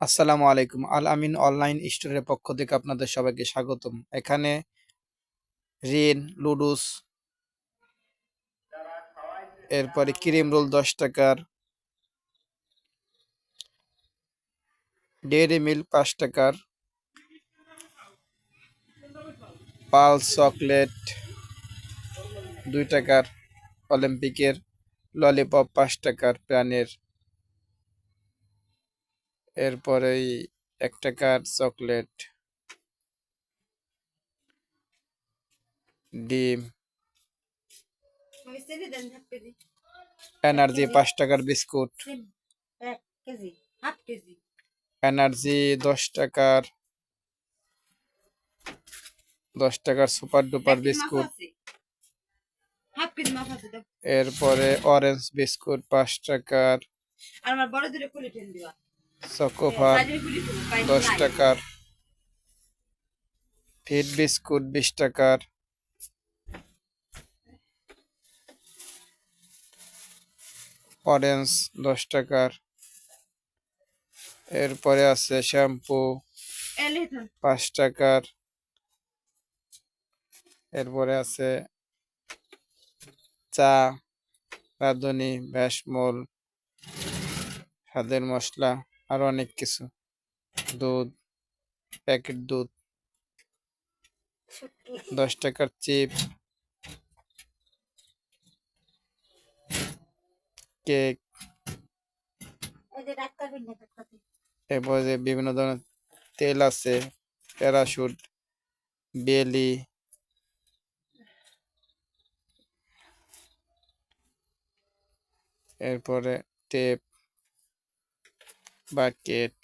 আসসালামু আলাইকুম। আল আমিন অনলাইন স্টোরের পক্ষ থেকে আপনাদের সবাইকে স্বাগতম। এখানে রিন লুডুস এরপরে ক্রিম রোল দশ টাকার ডেয়ারি মিল্ক পাঁচ টাকার পাল চকলেট দুই টাকার, অলিম্পিকের ললিপপ পাঁচ টাকার প্রাণের এরপরেই এক টাকার চকলেট ডিম এনার্জি পাঁচ টাকার বিস্কুট। এনার্জি দশ টাকার দশ টাকার সুপার ডুপার বিস্কুট। এরপরে অরেঞ্জ বিস্কুট পাঁচ টাকার। আর আমার বড় দূরে দিবা। চকোফার, দশ টাকার, ফিট বিস্কুট বিশ টাকার। অরেঞ্জ দশ টাকার। এরপরে আছে শ্যাম্পু পাঁচ টাকার। এরপরে আছে চা, রাঁধুনি ভ্যাসমল স্বাদের মশলা। আর অনেক কিছু। দুধ, প্যাকেট দুধ, দশ টাকার চিপ, কেক এরপরে যে বিভিন্ন ধরনের তেল আছে, প্যারাশুট, বেলি, এরপরে টেপ বাকেট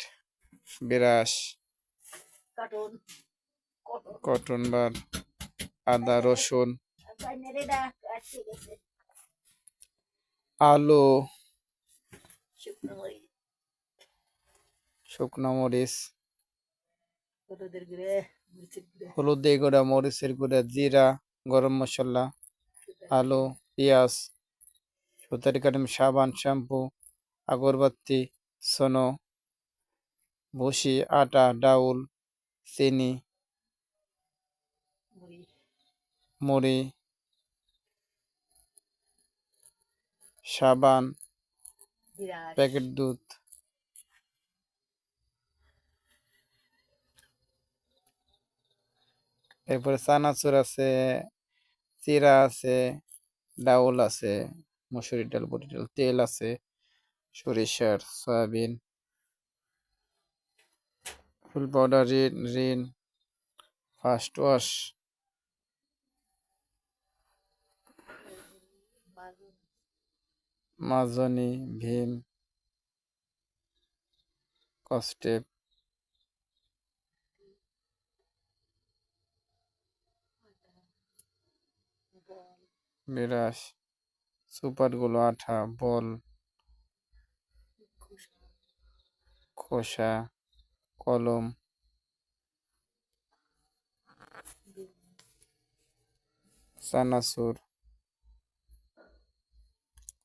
ব্রাশ কটন। বার আদা রসুন আলু শুকনো মরিচ। হলুদের হলুদ গুঁড়া মরিচের গুঁড়া জিরা গরম মশলা আলু পেঁয়াজ সুতারি কাটিম সাবান শ্যাম্পু আগরবাতি সোনো ভুসি আটা ডাউল চিনি মুড়ি সাবান প্যাকেট দুধ এরপরে চানাচুর আছে চিরা আছে ডাউল আছে মসুরি ডাল বুটি ডাল তেল আছে সরিষার, সয়াবিন, ফুল powder, Rin Rin first wash. মাজনি, Bhim, কস্টেপ। বল বিরাস সুপারগুলো আঠা, বল। খোসা, কলম, চানাচুর,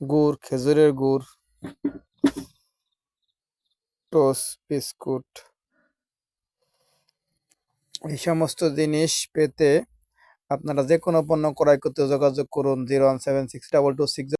গুড়, খেজুরের গুড় টোস বিস্কুট, এই সমস্ত জিনিস পেতে আপনারা যে কোনো পণ্য ক্রয় করতে যোগাযোগ করুন zero one seven six double two six